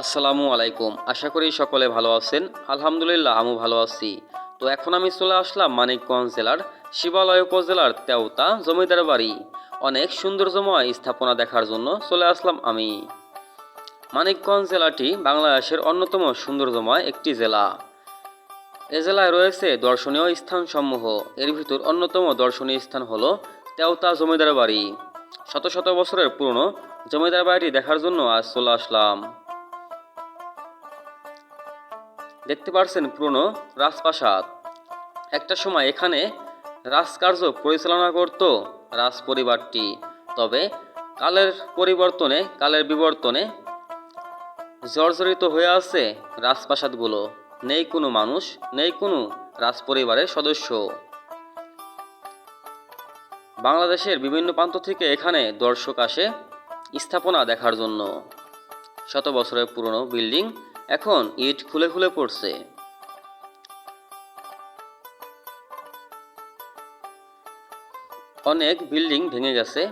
আসসালামু আলাইকুম। আশা করি সকলে ভালো আছেন। আলহামদুলিল্লাহ আমি ভালো আছি। তো এখন আমি চলে আসলাম মানিকগঞ্জ জেলার শিবালয় উপজেলার তেওতা জমিদার বাড়ি। অনেক সৌন্দর্যময় স্থাপনা দেখার জন্য চলে আসলাম আমি। মানিকগঞ্জ জেলাটি বাংলাদেশের অন্যতম সৌন্দর্যময় একটি জেলা। এ জেলায় রয়েছে দর্শনীয় স্থানসমূহ। এর ভিতর অন্যতম দর্শনীয় স্থান হলো তেওতা জমিদার বাড়ি। শত শত বছরের পুরনো জমিদার বাড়িটি দেখার জন্য আজ চলে আসলাম। দেখতে পারছেন পুরনো রাজপ্রাসাদ। একটা সময় এখানে রাজকার্য পরিচালনা করত রাজ পরিবারটি তবে কালের পরিবর্তনে, কালের বিবর্তনে জর্জরিত হয়ে আছে রাজপ্রাসাদগুলো। নেই কোনো মানুষ, নেই কোনো রাজ পরিবারের সদস্য। বাংলাদেশের বিভিন্ন প্রান্ত থেকে এখানে দর্শক আসে স্থাপনা দেখার জন্য। শত বছরের পুরনো বিল্ডিং এখন ইট খুলে খুলে পড়ছে। অনেক বিল্ডিং ভেঙে গেছে।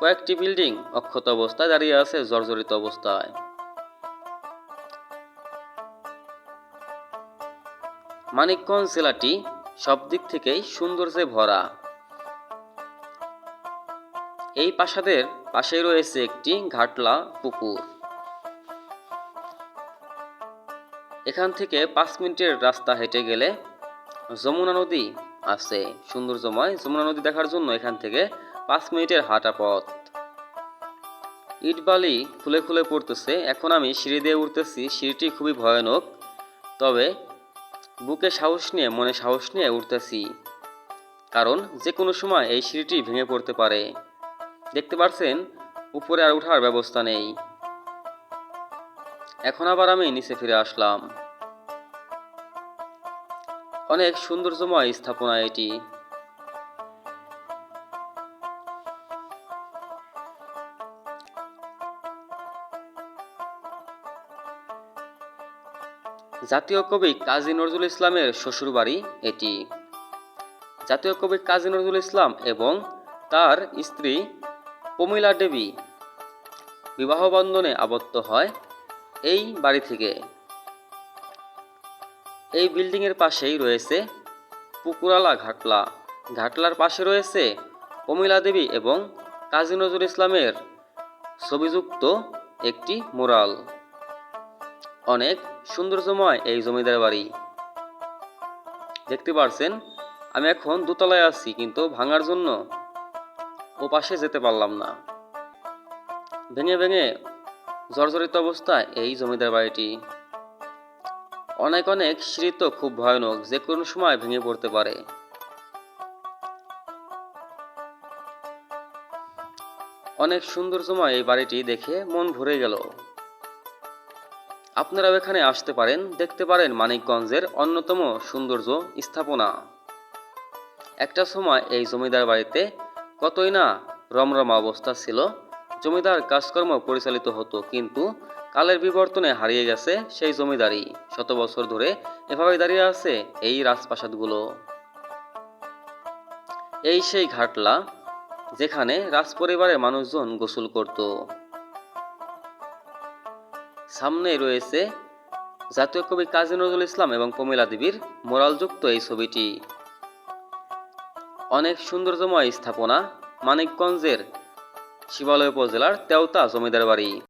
কয়েকটি বিল্ডিং অক্ষত অবস্থায় দাঁড়িয়ে আছে জর্জরিত অবস্থায়। মানিকগঞ্জ জেলাটি সব দিক থেকেই সৌন্দর্যে ভরা। এই প্রাসাদের পাশেই রয়েছে একটি ঘাটলা পুকুর। এখান থেকে পাঁচ মিনিটের রাস্তা হেঁটে গেলে যমুনা নদী আছে, সৌন্দর্যময় যমুনা নদী দেখার জন্য এখান থেকে পাঁচ মিনিটের হাঁটা পথ। ইট বালি খুলে খুলে পড়তেছে, এখন আমি সিঁড়ি দিয়ে উঠতেছি, সিঁড়িটি খুবই ভয়ানক, তবে বুকে সাহস নিয়ে, মনে সাহস নিয়ে উঠতেছি, কারণ যে কোনো সময় এই সিঁড়িটি ভেঙে পড়তে পারে। দেখতে পাচ্ছেন উপরে আর ওঠার ব্যবস্থা নেই। এখন আবার আমি নিচে ফিরে আসলাম। অনেক সৌন্দর্যময় স্থাপনা এটি। জাতীয় কবি কাজী নজরুল ইসলামের শ্বশুরবাড়ি এটি। জাতীয় কবি কাজী নজরুল ইসলাম এবং তার স্ত্রী প্রমীলা দেবী বিবাহ বন্ধনে আবদ্ধ হয় এই বাড়ি থেকে। এই বিল্ডিংয়ের পাশেই রয়েছে পুকুরালা ঘাটলা। ঘাটলার পাশে রয়েছে প্রমীলা দেবী এবং কাজী নজরুল ইসলামের ছবিযুক্ত একটি মোরাল অনেক সৌন্দর্যময় এই জমিদার বাড়ি। দেখতে পারছেন, আমি এখন দোতলায় আছি, কিন্তু ভাঙার জন্য ও পাশে যেতে পারলাম না। ভেঙে ভেঙে জর্জরিত অবস্থায় এই জমিদার বাড়িটি অনেক অনেক সিঁড়ি তো খুব ভয়ানক, যে কোনো সময় ভেঙে পড়তে পারে। অনেক সৌন্দর্যময় এই বাড়িটি দেখে মন ভরে গেল। আপনারাও এখানে আসতে পারেন, দেখতে পারেন মানিকগঞ্জের অন্যতম সৌন্দর্য স্থাপনা। একটা সময় এই জমিদার বাড়িতে কতই না রমরমা অবস্থা ছিল জমিদার কাজকর্ম পরিচালিত হতো, কিন্তু কালের বিবর্তনে হারিয়ে গেছে সেই জমিদারি শত বছর ধরে এভাবে দাঁড়িয়ে আছে এই রাজপ্রাসাদগুলো। এই সেই ঘাটলা যেখানে রাজপরিবারের মানুষজন গোসল করত। সামনে রয়েছে জাতীয় কবি কাজী নজরুল ইসলাম এবং কমিলা দেবীর মোরালযুক্ত এই ছবিটি। অনেক সৌন্দর্যময় স্থাপনা মানিকগঞ্জের শিবালয় উপজেলার তেওতা জমিদার বাড়ি।